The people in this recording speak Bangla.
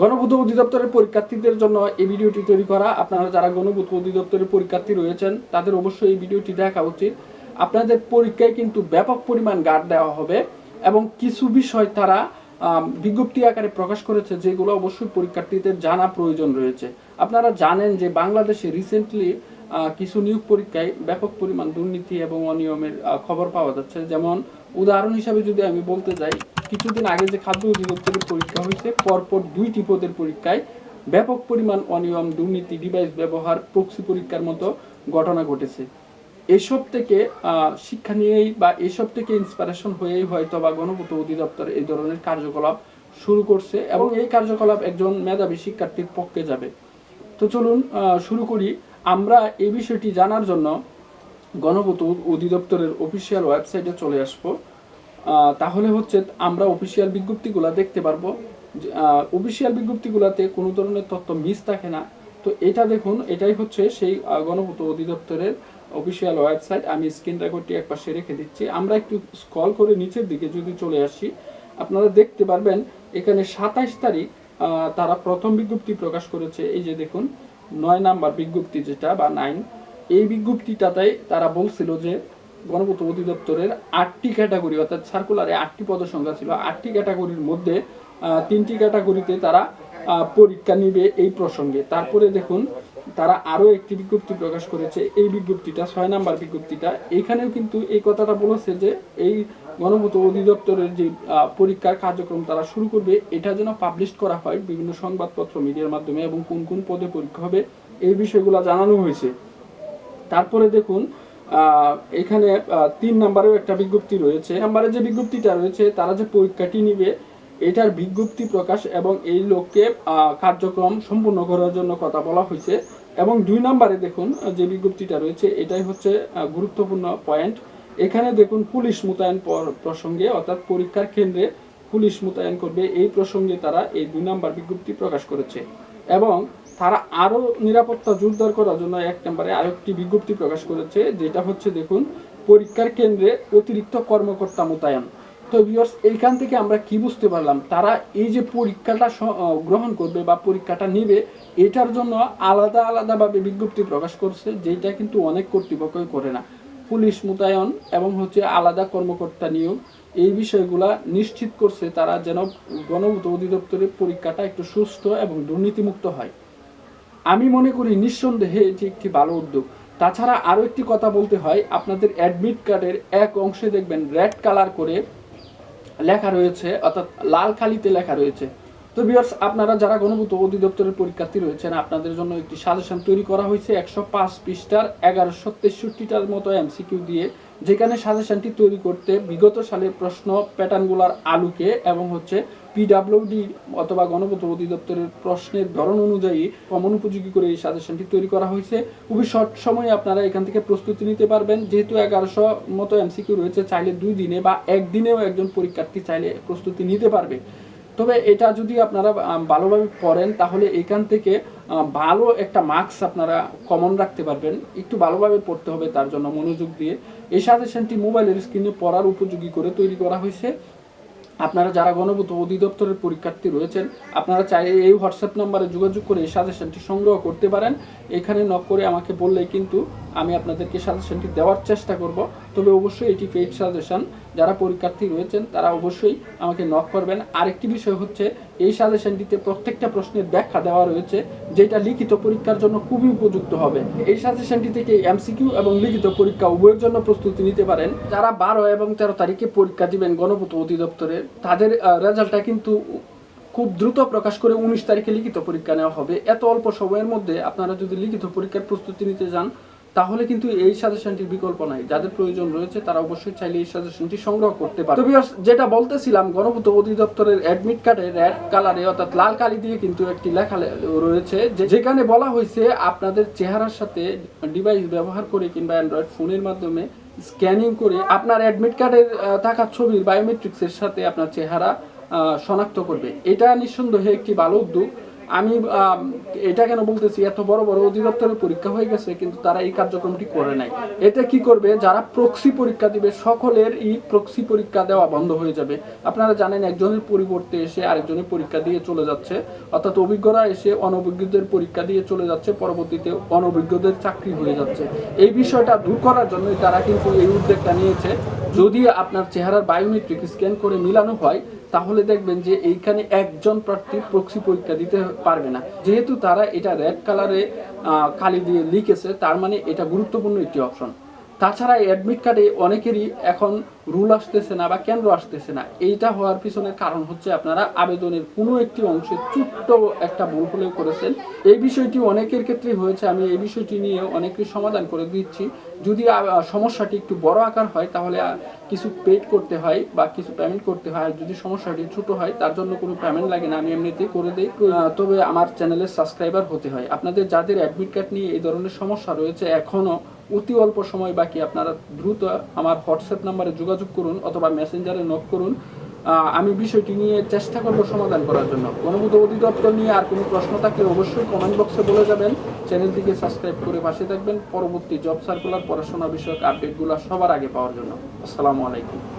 গণভূত অধিদপ্তরের পরীক্ষার্থীদের জন্য এই ভিডিওটি তৈরি করা। আপনারা যারা গণভূত অধিদপ্তরের পরীক্ষার্থী রয়েছেন, তাদের অবশ্যই এই ভিডিওটি দেখা উচিত। আপনাদের পরীক্ষায় কিন্তু ব্যাপক পরিমাণ গার্ড দেওয়া হবে এবং কিছু বিষয় তারা বিজ্ঞপ্তি আকারে প্রকাশ করেছে যেগুলো অবশ্যই পরীক্ষার্থীদের জানা প্রয়োজন রয়েছে। আপনারা জানেন যে বাংলাদেশে রিসেন্টলি কিছু নিয়োগ পরীক্ষায় ব্যাপক পরিমাণ দুর্নীতি এবং অনিয়মের খবর পাওয়া যাচ্ছে। যেমন, উদাহরণ হিসাবে যদি আমি বলতে যাই কিছুদিন আগে যে খাদ্য অধিদপ্তরের পরীক্ষা হয়েছে, পরপর দুইটি পদের পরীক্ষায় ব্যাপক পরিমাণ অনিয়ম, দুর্নীতি, ডিভাইস ব্যবহার, প্রক্সি পরীক্ষার মতো ঘটনা ঘটেছে। এসব থেকে শিক্ষা নিয়েই বা এসব থেকে ইন্সপিরেশন হয়েই হয়তো বা গণপূর্ত অধিদপ্তর এই ধরনের কার্যকলাপ শুরু করছে এবং এই কার্যকলাপ একজন মেধাবী শিক্ষার্থীর পক্ষে যাবে। তো চলুন শুরু করি। আমরা এই বিষয়টি জানার জন্য গণপূর্ত অধিদপ্তরের অফিসিয়াল ওয়েবসাইটে চলে আসব। তাহলে হচ্ছে আমরা অফিসিয়াল বিজ্ঞপ্তিগুলো দেখতে পারব অফিসিয়াল বিজ্ঞপ্তিগুলোতে কোনো ধরনের তথ্য মিস থাকে না। তো এটা দেখুন, এটাই হচ্ছে সেই গণপূর্ত অধিদপ্তরের অফিসিয়াল ওয়েবসাইট আমি স্ক্রিন রেকর্ডটি এক পাশে রেখে দিচ্ছি। আমরা একটু স্কল করে নিচের দিকে যদি চলে আসি, আপনারা দেখতে পারবেন এখানে সাতাইশ তারিখ তারা প্রথম বিজ্ঞপ্তি প্রকাশ করেছে। এই যে দেখুন, নয় নাম্বার বিজ্ঞপ্তি যেটা বা নাইন এই বিজ্ঞপ্তিটাতে তারা বলছিল যে গণপূর্ত অধিদপ্তরের আটটি ক্যাটাগরি, অর্থাৎ সার্কুলারে আটটি পদসংখ্যা ছিল। আটটি ক্যাটাগরির মধ্যে তিনটি ক্যাটাগরিতে তারা পরীক্ষা নিবে এই প্রসঙ্গে। তারপরে দেখুন, তারা আরও একটি বিজ্ঞপ্তি প্রকাশ করেছে। এই বিজ্ঞপ্তিটা, ছয় নাম্বার বিজ্ঞপ্তিটা, এখানেও কিন্তু এই কথাটা বলেছে যে এই গণপূর্ত অধিদপ্তরের যে পরীক্ষার কার্যক্রম তারা শুরু করবে, এটা যেন পাবলিশ করা হয় বিভিন্ন সংবাদপত্র মিডিয়ার মাধ্যমে এবং কোন কোন পদে পরীক্ষা হবে, এই বিষয়গুলো জানানো হয়েছে। তারপরে দেখুন এখানে তিন নম্বরেও একটা বিজ্ঞপ্তি রয়েছে। নম্বরে যে বিজ্ঞপ্তিটা রয়েছে, তারা যে পরীক্ষাটি নিবে, এটার বিজ্ঞপ্তি প্রকাশ এবং এই লোককে কার্যক্রম সম্পূর্ণ করার জন্য কথা বলা হয়েছে। এবং দুই নম্বরে দেখুন যে বিজ্ঞপ্তিটা রয়েছে, এটাই হচ্ছে গুরুত্বপূর্ণ পয়েন্ট। এখানে দেখুন, পুলিশ মোতায়েন পর- প্রসঙ্গে, অর্থাৎ পরীক্ষার কেন্দ্রে পুলিশ মোতায়েন করবে, এই প্রসঙ্গে তারা এই দুই নম্বর বিজ্ঞপ্তি প্রকাশ করেছে। এবং তারা আরও নিরাপত্তা জোরদার করার জন্য এক নম্বরে আরেকটি বিজ্ঞপ্তি প্রকাশ করেছে, যেটা হচ্ছে দেখুন, পরীক্ষার কেন্দ্রে অতিরিক্ত কর্মকর্তা মোতায়েন। তো ভিউয়ার্স এইখান থেকে আমরা কি বুঝতে পারলাম? তারা এই যে পরীক্ষাটা গ্রহণ করবে বা পরীক্ষাটা নিবে, এটার জন্য আলাদা আলাদাভাবে বিজ্ঞপ্তি প্রকাশ করছে, যেটা কিন্তু অনেক কর্তৃপক্ষই করে না। পুলিশ মোতায়েন এবং হচ্ছে আলাদা কর্মকর্তা নিয়োগ, এই বিষয়গুলা নিশ্চিত করছে তারা যেন গণভূত অধিদপ্তরের পরীক্ষাটা একটু সুস্থ এবং দুর্নীতিমুক্ত হয়। আমি মনে করি নিঃসন্দেহে এটি একটি ভালো উদ্যোগ। তাছাড়া আরও একটি কথা বলতে হয়, আপনাদের অ্যাডমিট কার্ডের এক অংশে দেখবেন রেড কালার করে লেখা রয়েছে, অর্থাৎ লাল কালিতে লেখা রয়েছে। তো বিয়ার্স আপনারা যারা গণভূত অধিদপ্তরের পরীক্ষার্থী রয়েছেন, আপনাদের জন্য একটি সাজেশন তৈরি করা হয়েছে, একশো পাঁচ পৃষ্ঠার এগারোশো তেষট্টিটার মতো এমসিকিউ দিয়ে যেখানে সাজেশনটি তৈরি করতে বিগত সালের প্রশ্ন প্যাটার্নগুলোর আলোকে এবং হচ্ছে পিডাব্লিউডি অথবা গণপূর্ত অধিদপ্তরের প্রশ্নের ধরন অনুযায়ী কমন উপযোগী করে এই সাজেশনটি তৈরি করা হয়েছে। খুবই শর্ট সময়ে আপনারা এখান থেকে প্রস্তুতি নিতে পারবেন। যেহেতু এগারোশো মতো এমসিকিউ রয়েছে, চাইলে দুই দিনে বা একদিনেও একজন পরীক্ষার্থী চাইলে প্রস্তুতি নিতে পারবে। তবে এটা যদি আপনারা ভালোভাবে পড়েন, তাহলে এখান থেকে ভালো একটা মার্কস আপনারা কমন রাখতে পারবেন। একটু ভালোভাবে পড়তে হবে, তার জন্য মনোযোগ দিয়ে। এই সাজেশনটি মোবাইলের স্ক্রিনে পড়ার উপযোগী করে তৈরি করা হয়েছে। আপনারা যারা গণভূত অধিদপ্তরের পরীক্ষার্থী রয়েছেন, আপনারা চাই এই হোয়াটসঅ্যাপ নাম্বারে যোগাযোগ করে এই সাজেশনটি সংগ্রহ করতে পারেন। এখানে নক করে আমাকে বললে কিন্তু আমি আপনাদেরকে সাজেশনটি দেওয়ার চেষ্টা করব। তবে অবশ্যই এটি পেইড সাজেশন যারা পরীক্ষার্থী রয়েছেন, তারা অবশ্যই আমাকে নক করবেন। আরেকটি বিষয় হচ্ছে এই সাজেশনটিতে প্রত্যেকটা প্রশ্নের ব্যাখ্যা দেওয়া রয়েছে, যেটা লিখিত পরীক্ষার জন্য খুবই উপযুক্ত হবে। এই সাজেশনটি থেকে এমসিকিউ এবং লিখিত পরীক্ষা উভয়ের জন্য প্রস্তুতি নিতে পারেন। যারা বারো এবং তেরো তারিখে পরীক্ষা দিবেন গণপূর্ত অধিদপ্তরে, তাদের রেজাল্টটা কিন্তু খুব দ্রুত প্রকাশ করে উনিশ তারিখে লিখিত পরীক্ষা নেওয়া হবে। এত অল্প সময়ের মধ্যে আপনারা যদি লিখিত পরীক্ষার প্রস্তুতি নিতে যান তাহলে কিন্তু এই সাজেশনটির বিকল্প নাই। যাদের প্রয়োজন রয়েছে তারা অবশ্যই চাইলে এই সাজেশনটি সংগ্রহ করতে পারে তো viewers, যেটা বলতেছিলাম গণপূর্ত অধিদপ্তরের অ্যাডমিট কার্ডে রেড কালারে অর্থাৎ লাল কালি দিয়ে কিন্তু একটি লেখা রয়েছে যেখানে বলা হয়েছে আপনাদের চেহারার সাথে ডিভাইস ব্যবহার করে কিংবা অ্যান্ড্রয়েড ফোনের মাধ্যমে স্ক্যানিং করে আপনার অ্যাডমিট কার্ডের থাকা ছবির বায়োমেট্রিক্সের সাথে আপনার চেহারা শনাক্ত করবে। এটা নিঃসন্দেহে একটি ভালো উদ্যোগ। আমি এটা কেন বলতেছি, এত বড় বড় অধিদপ্তরের পরীক্ষা হয়ে গেছে, কিন্তু তারা এই কার্যক্রমটি করে নাই। এটা কি করবে, যারা প্রক্সি পরীক্ষা দিবে, সকলের এই প্রক্সি পরীক্ষা দেওয়া বন্ধ হয়ে যাবে। আপনারা জানেন, একজনের পরিবর্তে এসে আরেকজনের পরীক্ষা দিয়ে চলে যাচ্ছে। অর্থাৎ অভিজ্ঞরা এসে অনভিজ্ঞদের পরীক্ষা দিয়ে চলে যাচ্ছে, পরবর্তীতে অনভিজ্ঞদের চাকরি হয়ে যাচ্ছে। এই বিষয়টা দূর করার জন্য তারা কিন্তু এই উদ্যোগটা নিয়েছে। যদি আপনার চেহারার বায়োমেট্রিক স্ক্যান করে মিলানো হয় তাহলে দেখবেন যে এইখানে একজন প্রার্থী প্রক্সি পরীক্ষা দিতে পারবে না। যেহেতু তারা এটা রেড কালারে কালি দিয়ে লিখেছে, তার মানে এটা গুরুত্বপূর্ণ একটি অপশন তাছাড়া অ্যাডমিট কার্ডে অনেকেরই এখন রুল আসতেছে না বা কেন্দ্র আসতেছে না, এইটা হওয়ার পিছনের কারণ হচ্ছে আপনারা আবেদনের কোনো একটি অংশে ছোট্ট একটা ভুল হলেও করেছেন। এই বিষয়টি অনেকের ক্ষেত্রে হয়েছে, আমি এই বিষয়টি নিয়ে অনেকের সমাধান করে দিচ্ছি। যদি সমস্যাটি একটু বড় আকার হয়, তাহলে কিছু পেড করতে হয় বা কিছু পেমেন্ট করতে হয়। যদি সমস্যাটি ছোট হয়, তার জন্য কোনো পেমেন্ট লাগে না, আমি এমনিতেই করে দিই। তবে আমার চ্যানেলের সাবস্ক্রাইবার হতে হয়। আপনাদের যাদের অ্যাডমিট কার্ড নিয়ে এই ধরনের সমস্যা রয়েছে এখনও অতি অল্প সময় বাকি, আপনারা দ্রুত আমার হোয়াটসঅ্যাপ নাম্বারে যোগাযোগ করুন অথবা মেসেঞ্জারে নক করুন। আমি বিষয়টি নিয়ে চেষ্টা করব সমাধান করার জন্য। অনুভূত অধিদপ্তর নিয়ে আর কোনো প্রশ্ন থাকলে অবশ্যই কমেন্ট বক্সে বলে যাবেন। চ্যানেলটিকে সাবস্ক্রাইব করে পাশে থাকবেন। পরবর্তী জব সার্কুলার পড়াশোনা বিষয়ক আপডেটগুলো সবার আগে পাওয়ার জন্য। আসসালামু আলাইকুম।